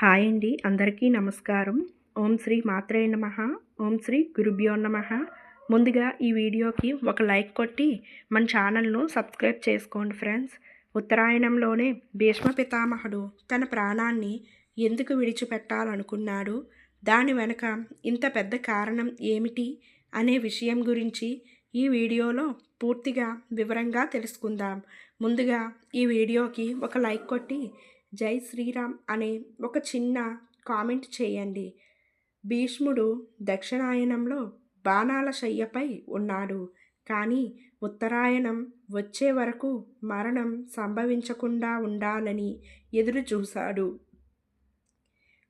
Hi అండి అందరికీ నమస్కారం. ఓం శ్రీ మాత్రే నమ ఓం శ్రీ గురుభ్యో నమ. ముందుగా ఈ వీడియోకి ఒక లైక్ కొట్టి మన ఛానల్ను సబ్స్క్రైబ్ చేసుకోండి ఫ్రెండ్స్. ఉత్తరాయణంలోనే భీష్మ పితామహుడు తన ప్రాణాన్ని ఎందుకు విడిచిపెట్టాలనుకున్నాడు? దాని వెనక ఇంత పెద్ద కారణం ఏమిటి? అనే విషయం గురించి ఈ వీడియోలో పూర్తిగా వివరంగా తెలుసుకుందాం. ముందుగా ఈ వీడియోకి ఒక లైక్ కొట్టి జై శ్రీరామ్ అనే ఒక చిన్న కామెంట్ చేయండి. భీష్ముడు దక్షిణాయనంలో బాణాల శయ్యపై ఉన్నాడు. కానీ ఉత్తరాయణం వచ్చే వరకు మరణం సంభవించకుండా ఉండాలని ఎదురు చూశాడు.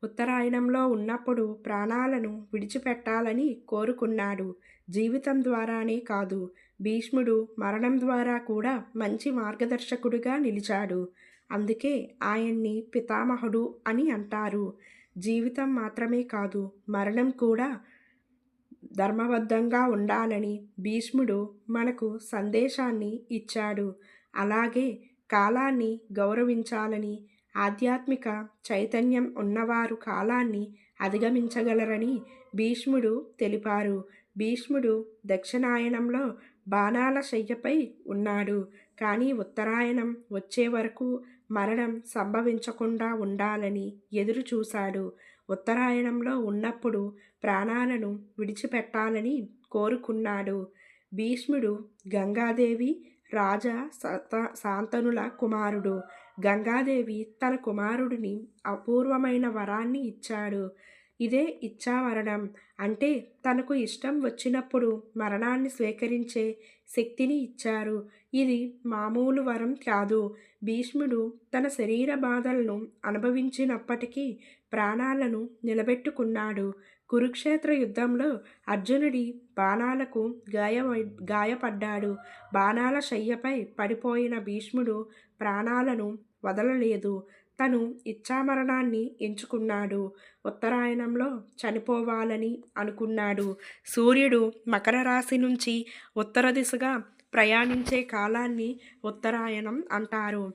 ఉత్తరాయణంలో ఉన్నప్పుడు ప్రాణాలను విడిచిపెట్టాలని కోరుకున్నాడు. జీవితం ద్వారానే కాదు భీష్ముడు మరణం ద్వారా కూడా మంచి మార్గదర్శకుడిగా నిలిచాడు. అందుకే ఆయన్ని పితామహుడు అని అంటారు. జీవితం మాత్రమే కాదు మరణం కూడా ధర్మబద్ధంగా ఉండాలని భీష్ముడు మనకు సందేశాన్ని ఇచ్చాడు. అలాగే కాలాన్ని గౌరవించాలని ఆధ్యాత్మిక చైతన్యం ఉన్నవారు కాలాన్ని అధిగమించగలరని భీష్ముడు తెలిపారు. భీష్ముడు దక్షిణాయనంలో బాణాల శయ్యపై ఉన్నాడు. కానీ ఉత్తరాయణం వచ్చే వరకు మరణం సంభవించకుండా ఉండాలని ఎదురు చూశాడు. ఉత్తరాయణంలో ఉన్నప్పుడు ప్రాణాలను విడిచిపెట్టాలని కోరుకున్నాడు. భీష్ముడు గంగాదేవి రాజా శాంతనుల కుమారుడు. గంగాదేవి తన కుమారుడిని అపూర్వమైన వరాన్ని ఇచ్చాడు. ఇదే ఇచ్చామరణం అంటే తనకు ఇష్టం వచ్చినప్పుడు మరణాన్ని స్వీకరించే శక్తిని ఇచ్చారు. ఇది మామూలు వరం కాదు. భీష్ముడు తన శరీర బాధలను అనుభవించినప్పటికీ ప్రాణాలను నిలబెట్టుకున్నాడు. కురుక్షేత్ర యుద్ధంలో అర్జునుడి బాణాలకు గాయ గాయపడ్డాడు. బాణాల శయ్యపై పడిపోయిన భీష్ముడు ప్రాణాలను వదలలేదు. తను ఇచ్చామరణాన్ని ఎంచుకున్నాడు. ఉత్తరాయణంలో చనిపోవాలని అనుకున్నాడు. సూర్యుడు మకర రాశి నుంచి ఉత్తర దిశగా ప్రయాణించే కాలాన్ని ఉత్తరాయణం అంటారు.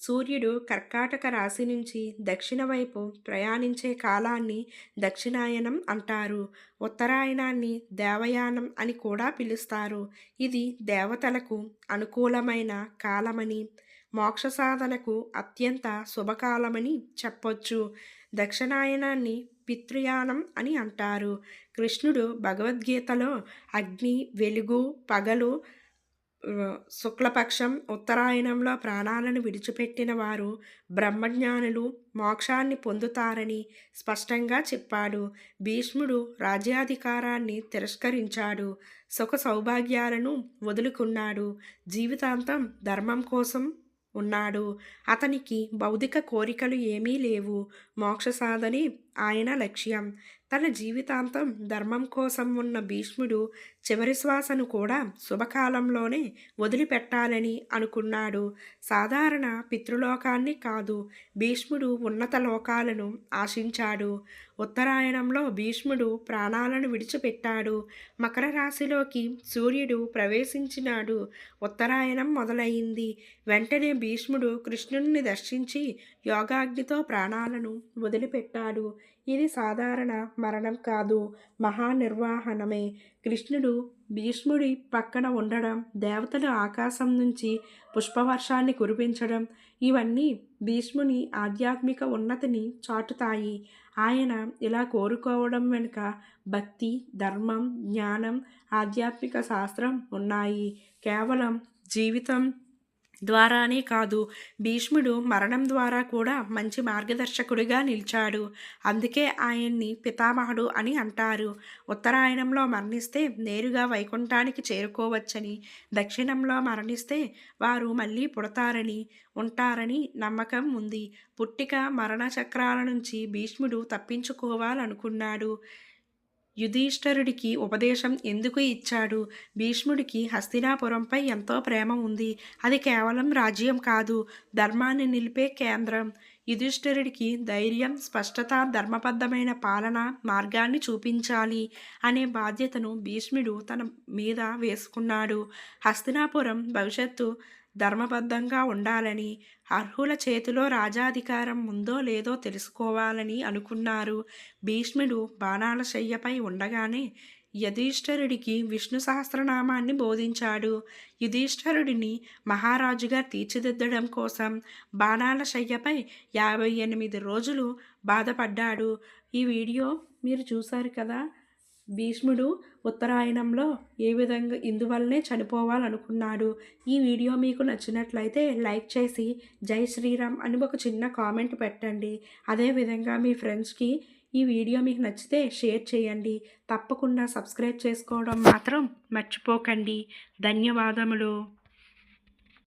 సూర్యుడు కర్కాటక రాశి నుంచి దక్షిణ వైపు ప్రయాణించే కాలాన్ని దక్షిణాయనం అంటారు. ఉత్తరాయణాన్ని దేవయానం అని కూడా పిలుస్తారు. ఇది దేవతలకు అనుకూలమైన కాలమని మోక్ష సాధనకు అత్యంత శుభకాలమని చెప్పొచ్చు. దక్షిణాయనాన్ని పితృయానం అని అంటారు. కృష్ణుడు భగవద్గీతలో అగ్ని వెలుగు పగలు శుక్లపక్షం ఉత్తరాయణంలో ప్రాణాలను విడిచిపెట్టిన వారు బ్రహ్మజ్ఞానులు మోక్షాన్ని పొందుతారని స్పష్టంగా చెప్పాడు. భీష్ముడు రాజ్యాధికారాన్ని తిరస్కరించాడు. సుఖ సౌభాగ్యాలను వదులుకున్నాడు. జీవితాంతం ధర్మం కోసం ఉన్నాడు. అతనికి భౌతిక కోరికలు ఏమీ లేవు. మోక్ష సాధనే ఆయన లక్ష్యం. తన జీవితాంతం ధర్మం కోసం ఉన్న భీష్ముడు చివరి శ్వాసను కూడా శుభకాలంలోనే వదిలిపెట్టాలని అనుకున్నాడు. సాధారణ పితృలోకాన్ని కాదు భీష్ముడు ఉన్నత లోకాలను ఆశించాడు. ఉత్తరాయణంలో భీష్ముడు ప్రాణాలను విడిచిపెట్టాడు. మకర రాశిలోకి సూర్యుడు ప్రవేశించినాడు. ఉత్తరాయణం మొదలైంది. వెంటనే భీష్ముడు కృష్ణుణ్ణి దర్శించి యోగాగ్నితో ప్రాణాలను వదిలిపెట్టాడు. ఇది సాధారణ మరణం కాదు మహానిర్వాహణమే కృష్ణుడు భీష్ముడి పక్కన ఉండడం దేవతలు ఆకాశం నుంచి పుష్పవర్షాన్ని కురిపించడం ఇవన్నీ భీష్ముని ఆధ్యాత్మిక ఉన్నతిని చాటుతాయి. ఆయన ఇలా కోరుకోవడం వెనుక భక్తి ధర్మం జ్ఞానం ఆధ్యాత్మిక శాస్త్రం ఉన్నాయి. కేవలం జీవితం ద్వారానే కాదు భీష్ముడు మరణం ద్వారా కూడా మంచి మార్గదర్శకుడిగా నిలిచాడు. అందుకే ఆయన్ని పితామహుడు అని అంటారు. ఉత్తరాయణంలో మరణిస్తే నేరుగా వైకుంఠానికి చేరుకోవచ్చని దక్షిణంలో మరణిస్తే వారు మళ్ళీ పుడతారని ఉంటారని నమ్మకం ఉంది. పుట్టిక మరణ చక్రాల నుంచి భీష్ముడు తప్పించుకోవాలనుకున్నాడు. యుధిష్ఠరుడికి ఉపదేశం ఎందుకు ఇచ్చాడు? భీష్ముడికి హస్తినాపురంపై ఎంతో ప్రేమ ఉంది. అది కేవలం రాజ్యం కాదు. ధర్మాన్ని నిలిపే కేంద్రం. యుధిష్ఠిరుడికి ధైర్యం స్పష్టత ధర్మబద్ధమైన పాలన మార్గాన్ని చూపించాలి అనే బాధ్యతను భీష్ముడు తన మీద వేసుకున్నాడు. హస్తినాపురం భవిష్యత్తు ధర్మబద్ధంగా ఉండాలని అర్హుల చేతిలో రాజాధికారం ఉందో లేదో తెలుసుకోవాలని అనుకున్నారు. భీష్ముడు బాణాల శయ్యపై ఉండగానే యధీష్ఠరుడికి విష్ణు సహస్రనామాన్ని బోధించాడు. యుధిష్ఠరుడిని మహారాజుగా తీర్చిదిద్దడం కోసం బాణాల శయ్యపై యాభై ఎనిమిది రోజులు బాధపడ్డాడు. ఈ వీడియో మీరు చూశారు కదా? భీష్ముడు ఉత్తరాయణంలో ఏ విధంగా ఇందువల్లనే చనిపోవాలనుకున్నాడు. ఈ వీడియో మీకు నచ్చినట్లయితే లైక్ చేసి జై శ్రీరామ్ అని ఒక చిన్న కామెంట్ పెట్టండి. అదేవిధంగా మీ ఫ్రెండ్స్కి ఈ వీడియో మీకు నచ్చితే షేర్ చేయండి. తప్పకుండా సబ్స్క్రైబ్ చేసుకోవడం మాత్రం మర్చిపోకండి. ధన్యవాదములు.